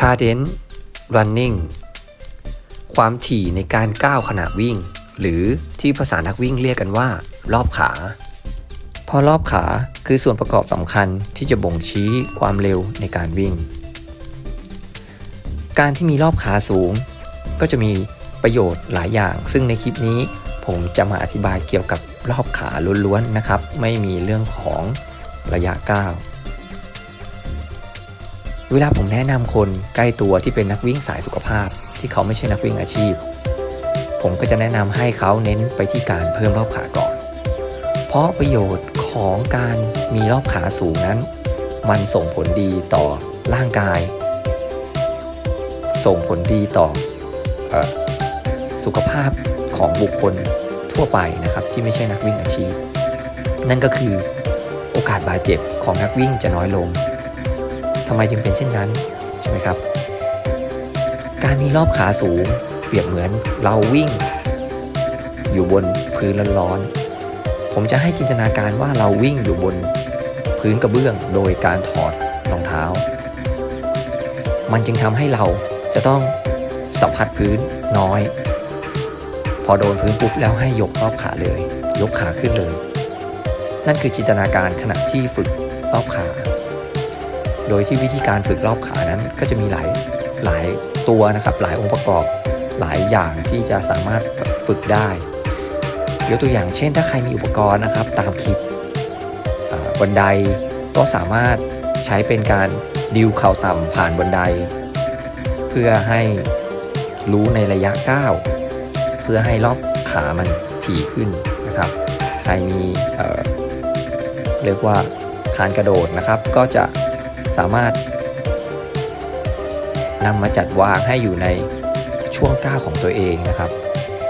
cadence running ความถี่ในการก้าวขณะวิ่ง หรือที่ภาษานักวิ่งเรียกกันว่า รอบขา เพราะรอบขาคือส่วนประกอบสำคัญที่จะบ่งชี้ความเร็วในการวิ่ง การที่มีรอบขาสูง ก็จะมีประโยชน์หลายอย่าง ซึ่งในคลิปนี้ผมจะมาอธิบายเกี่ยวกับรอบขาล้วนๆนะครับ ไม่มีเรื่องของระยะก้าว เวลาผมแนะนำคนใกล้ตัวที่เป็นนักวิ่งสายสุขภาพ ที่เขาไม่ใช่นักวิ่งอาชีพ ผมก็จะแนะนำให้เขาเน้นไปที่การเพิ่มรอบขาก่อน เพราะประโยชน์ของการมีรอบขาสูงนั้น มันส่งผลดีต่อร่างกาย ส่งผลดีต่อเออสุขภาพของบุคคลทั่วไปนะครับที่ไม่ใช่นักวิ่งอาชีพ นั่นก็คือโอกาสบาดเจ็บของนักวิ่งจะน้อยลง ทำไมจึงเป็นเช่นนั้นใช่ไหมครับ การมีรอบขาสูง เปรียบเหมือนเราวิ่ง อยู่บนพื้นร้อนๆผมจะให้จินตนาการว่าเราวิ่งอยู่บนพื้นกระเบื้องโดยการถอดรองเท้า มันจึงทำให้เราจะต้องสัมผัสพื้นน้อย พอโดนพื้นปุ๊บแล้วให้ยกรอบขาเลย ยกขาขึ้นเลย นั่นคือจินตนาการขณะที่ฝึกรอบขา โดยที่วิธีการฝึกรอบขานั้นก็จะมีหลายหลายตัวนะครับ หลายองค์ประกอบหลายอย่างที่จะสามารถฝึกได้ ยกตัวอย่างเช่น ถ้าใครมีอุปกรณ์นะครับ ตามคลิปบันไดก็สามารถใช้เป็นการดิวเข่าต่ำผ่านบันได เพื่อให้รู้ในระยะก้าวเพื่อให้รอบขามันถี่ขึ้นนะครับ ใครมีเเรียกว่าคานกระโดดนะครับ ก็จะ สามารถนำมาจัดวางให้อยู่ในช่วงก้าวของตัวเองนะครับ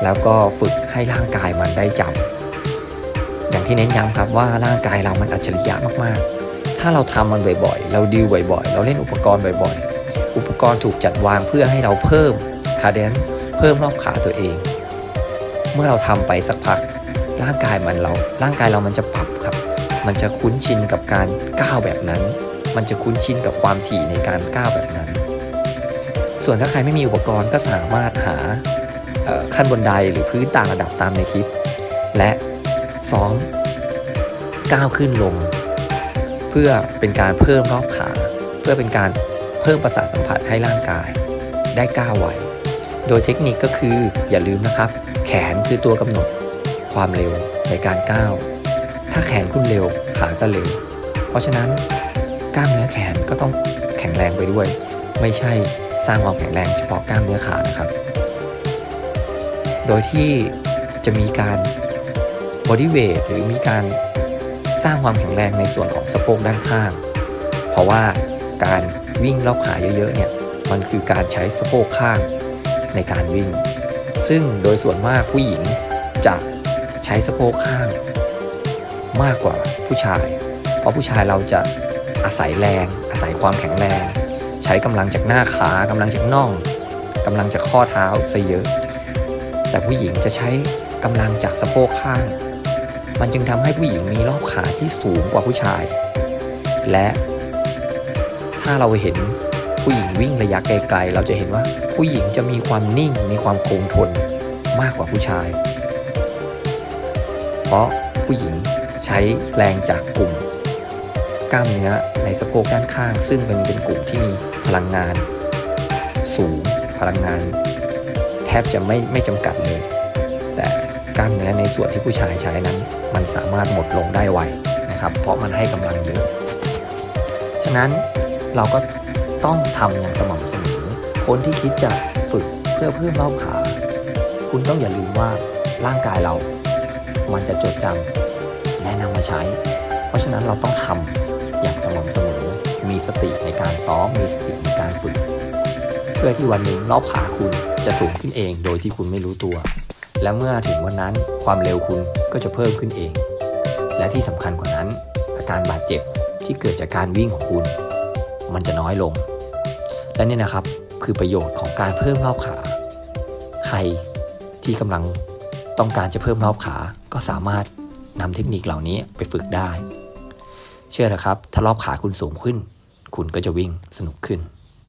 แล้วก็ฝึกให้ร่างกายมันได้จำอย่างที่เน้นย้ำครับว่าร่างกายเรามันอัจฉริยะมากๆ ถ้าเราทำมันบ่อยๆ เราดิวบ่อยๆ เราเล่นอุปกรณ์บ่อยๆ อุปกรณ์ถูกจัดวางเพื่อให้เราเพิ่มคาเดนเพิ่มรอบขาตัวเอง เมื่อเราทำไปสักพักร่างกายมันเรา ร่างกายเรามันจะปรับครับ มันจะคุ้นชินกับการก้าวแบบนั้น มันจะคุ้นชินกับความถี่ในการก้าวแบบนั้น ส่วนถ้าใครไม่มีอุปกรณ์ก็สามารถหาขั้นบนไดหรือพื้นต่างระดับตามในคลิป และซ้อมก้าวขึ้นลง เพื่อเป็นการเพิ่มรอบขา เพื่อเป็นการเพิ่มประสาทสัมผัสให้ร่างกาย ได้ก้าวไหว โดยเทคนิคก็คืออย่าลืมนะครับ แขนคือตัวกำหนดความเร็วในการก้าว ถ้าแขนคุณเร็วขาก็เร็ว เพราะฉะนั้น กล้ามเนื้อแขนก็ต้องแข็งแรงไปด้วย ไม่ใช่สร้างความแข็งแรงเฉพาะกล้ามเนื้อขานะครับ โดยที่จะมีการบอดี้เวทหรือมีการสร้างความแข็งแรงในส่วนของสะโพกด้านข้าง เพราะว่าการวิ่งรอบขาเยอะๆเนี่ยมันคือการใช้สะโพกข้างในการวิ่ง ซึ่งโดยส่วนมากผู้หญิงจะใช้สะโพกข้าง มากกว่าผู้ชาย เพราะผู้ชายเราจะ อาศัยแรง อาศัยความแข็งแรง ใช้กำลังจากหน้าขากำลังจากน่องกำลังจากข้อเท้าซะเยอะ แต่ผู้หญิงจะใช้กำลังจากสะโพกข้าง มันจึงทำให้ผู้หญิงมีรอบขาที่สูงกว่าผู้ชาย และถ้าเราเห็นผู้หญิงวิ่งระยะไกลๆ เราจะเห็นว่าผู้หญิงจะมีความนิ่งมีความคงทนมากกว่าผู้ชาย เพราะผู้หญิงใช้แรงจากกลุ่ม กล้ามเนื้อในสะโพกด้านข้าง ซึ่งเป็นเป็นกลุ่มที่มีพลังงานสูงพลังงาน แทบจะไม่ไม่จำกัดเลย แต่กล้ามเนื้อในส่วนที่ผู้ชายใช้นั้น มันสามารถหมดลงได้ไวนะครับ เพราะมันให้กำลังเยอะฉะนั้นเราก็ต้องทำอย่างสม่ำเสมอคนที่คิดจะฝึกเพื่อเพิ่มรอบขา คุณต้องอย่าลืมว่าร่างกายเรา มันจะจดจำและนำมาใช้ เพราะฉะนั้นเราต้องทำ อย่างสม่ำเสมอ มีสติในการซ้อม มีสติในการฝึก เพื่อที่วันหนึ่งรอบขาคุณจะสูงขึ้นเองโดยที่คุณไม่รู้ตัว และเมื่อถึงวันนั้นความเร็วคุณก็จะเพิ่มขึ้นเอง และที่สำคัญกว่านั้น อาการบาดเจ็บที่เกิดจากการวิ่งของคุณ มันจะน้อยลง และนี่นะครับคือประโยชน์ของการเพิ่มรอบขา ใครที่กำลังต้องการจะเพิ่มรอบขาก็สามารถนำเทคนิคเหล่านี้ไปฝึกได้ เชื่อนะครับ ถ้ารอบขาคุณสูงขึ้น คุณก็จะวิ่งสนุกขึ้น